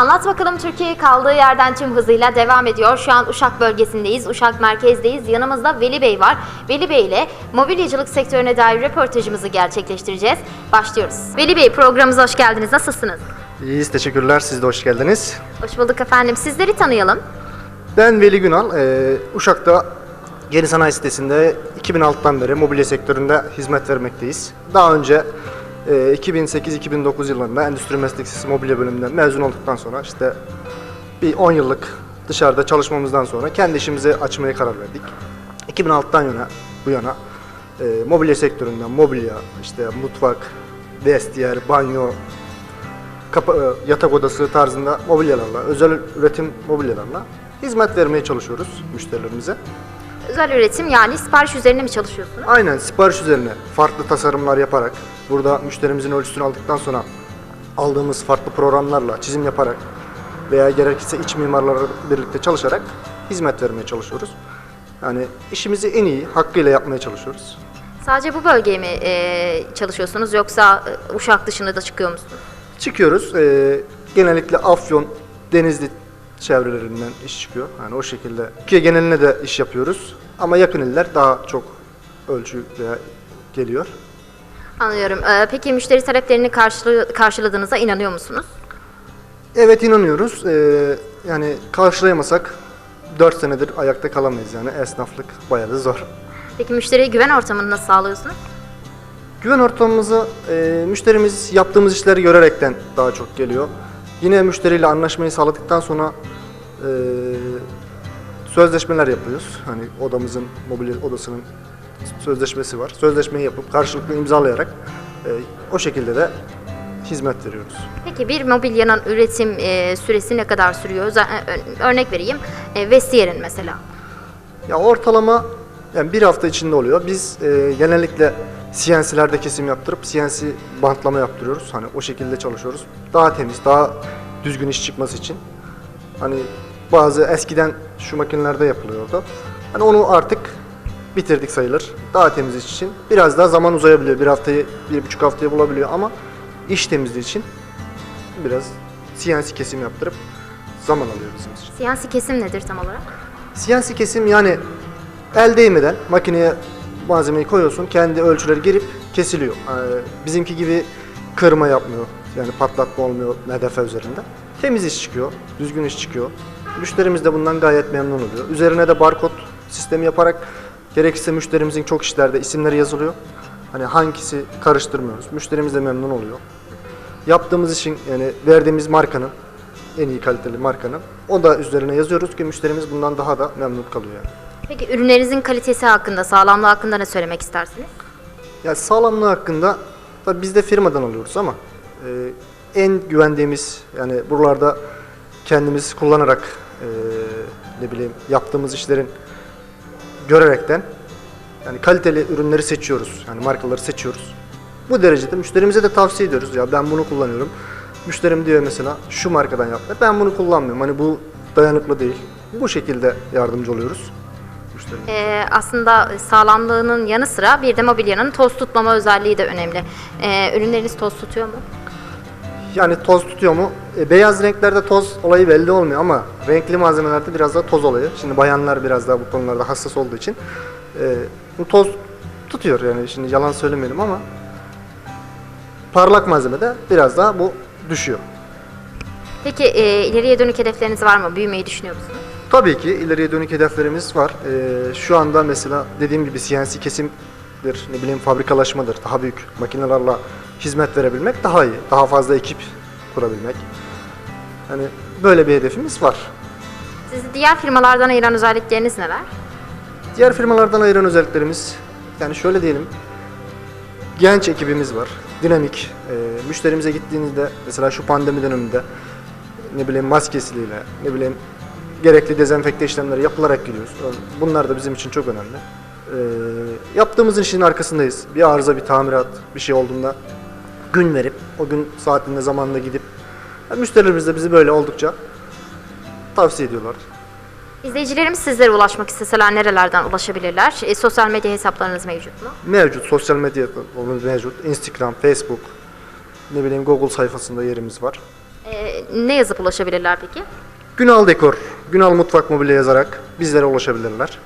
Anlat bakalım Türkiye kaldığı yerden tüm hızıyla devam ediyor. Şu an Uşak bölgesindeyiz, Uşak merkezdeyiz. Yanımızda Veli Bey var. Veli Bey ile mobilyacılık sektörüne dair röportajımızı gerçekleştireceğiz. Başlıyoruz. Veli Bey programımıza hoş geldiniz. Nasılsınız? İyiyiz, teşekkürler. Siz de hoş geldiniz. Hoş bulduk efendim. Sizleri tanıyalım. Ben Veli Günal. Ee, Uşak'ta Yeni Sanayi Sitesi'nde 2006'dan beri mobilya sektöründe hizmet vermekteyiz. Daha önce 2008-2009 yıllarında Endüstri Meslek Lisesi Mobilya bölümünden mezun olduktan sonra işte bir 10 yıllık dışarıda çalışmamızdan sonra kendi işimizi açmaya karar verdik. 2006'dan yana bu yana e, mobilya sektöründen mobilya, işte mutfak, vestiyer, banyo, kapa- e, yatak odası tarzında mobilyalarla, özel üretim mobilyalarla hizmet vermeye çalışıyoruz müşterilerimize. Özel üretim yani sipariş üzerine mi çalışıyorsunuz? Aynen sipariş üzerine farklı tasarımlar yaparak, burada müşterimizin ölçüsünü aldıktan sonra aldığımız farklı programlarla çizim yaparak veya gerekirse iç mimarlarla birlikte çalışarak hizmet vermeye çalışıyoruz. Yani işimizi en iyi hakkıyla yapmaya çalışıyoruz. Sadece bu bölgeye mi e, çalışıyorsunuz yoksa e, Uşak dışında da çıkıyor musunuz? Çıkıyoruz. eee, genellikle Afyon, Denizli çevrelerinden iş çıkıyor. Yani o şekilde. Türkiye geneline de iş yapıyoruz. Ama yakın iller daha çok ölçü veya geliyor. Anlıyorum. E, peki müşteri taleplerini karşılı- karşıladığınıza inanıyor musunuz? Evet inanıyoruz. Eee, yani karşılayamasak 4 senedir ayakta kalamayız yani. Esnaflık bayağı da zor. Peki müşteriye güven ortamını nasıl sağlıyorsunuz? Güven ortamımıza eee, müşterimiz yaptığımız işleri görerekten daha çok geliyor. Yine müşteriyle anlaşmayı sağladıktan sonra eee, sözleşmeler yapıyoruz. Hani odamızın, mobilya odasının sözleşmesi var. Sözleşmeyi yapıp karşılıklı imzalayarak eee, o şekilde de hizmet veriyoruz. Peki bir mobilyanın üretim e, süresi ne kadar sürüyor? Ö- Örnek vereyim. E, Vestiyer'in mesela. Ya ortalama yani bir hafta içinde oluyor. Biz eee, genellikle CNC'lerde kesim yaptırıp CNC bantlama yaptırıyoruz. Hani o şekilde çalışıyoruz. Daha temiz, daha düzgün iş çıkması için. Hani bazı eskiden şu makinelerde yapılıyordu. Hani onu artık bitirdik sayılır. Daha temiz iş için. Biraz daha zaman uzayabiliyor. Bir haftayı, bir buçuk haftayı bulabiliyor ama iş temizliği için biraz CNC kesim yaptırıp zaman alıyor bizim için. Siyasi kesim nedir tam olarak? CNC kesim yani el değmeden makineye malzemeyi koyuyorsun, kendi ölçüleri girip kesiliyor. Ee, bizimki gibi kırma yapmıyor, yani patlatma olmuyor medefe üzerinde. Temiz iş çıkıyor, düzgün iş çıkıyor. Müşterimiz de bundan gayet memnun oluyor. Üzerine de barkod sistemi yaparak gerekirse müşterimizin çok işlerde isimleri yazılıyor. Hani hangisi karıştırmıyoruz. Müşterimiz de memnun oluyor. Yaptığımız işin yani verdiğimiz markanın en iyi kaliteli markanın o da üzerine yazıyoruz ki müşterimiz bundan daha da memnun kalıyor yani. Peki ürünlerinizin kalitesi hakkında, sağlamlığı hakkında ne söylemek istersiniz? Ya sağlamlığı hakkında tabii biz de firmadan alıyoruz ama e, en güvendiğimiz yani buralarda kendimiz kullanarak e, ne bileyim yaptığımız işlerin görerekten yani kaliteli ürünleri seçiyoruz. Yani markaları seçiyoruz. Bu derecede müşterimize de tavsiye ediyoruz. Ya ben bunu kullanıyorum. Müşterim diyor mesela şu markadan yap. Ben bunu kullanmıyorum. Hani bu dayanıklı değil. Bu şekilde yardımcı oluyoruz. Ee, aslında sağlamlığının yanı sıra bir de mobilyanın toz tutmama özelliği de önemli. Ee, ürünleriniz toz tutuyor mu? Yani toz tutuyor mu? E, beyaz renklerde toz olayı belli olmuyor ama renkli malzemelerde biraz daha toz olayı. Şimdi bayanlar biraz daha bu konularda hassas olduğu için e, bu toz tutuyor yani şimdi yalan söylemeyelim ama parlak malzemede biraz daha bu düşüyor. Peki e, ileriye dönük hedefleriniz var mı? Büyümeyi düşünüyor musunuz? Tabii ki ileriye dönük hedeflerimiz var. E, şu anda mesela dediğim gibi CNC kesimdir, ne bileyim fabrikalaşmadır, daha büyük makinelerle hizmet verebilmek daha iyi. Daha fazla ekip kurabilmek. Hani böyle bir hedefimiz var. Sizi diğer firmalardan ayıran özellikleriniz neler? Diğer firmalardan ayıran özelliklerimiz yani şöyle diyelim. Genç ekibimiz var. Dinamik. E, müşterimize gittiğinizde mesela şu pandemi döneminde ne bileyim maskesiyle ne bileyim gerekli dezenfekte işlemleri yapılarak gidiyoruz. Bunlar da bizim için çok önemli. E, yaptığımız işin arkasındayız. Bir arıza, bir tamirat, bir şey olduğunda gün verip o gün saatinde zamanında gidip yani müşterilerimiz de bizi böyle oldukça tavsiye ediyorlar. İzleyicilerimiz sizlere ulaşmak isteseler nerelerden ulaşabilirler? E, sosyal medya hesaplarınız mevcut mu? Mevcut, sosyal medya mevcut. Instagram, Facebook, ne bileyim Google sayfasında yerimiz var. Ee, ne yazıp ulaşabilirler peki? Günal Dekor, Günal Mutfak Mobilya yazarak bizlere ulaşabilirler.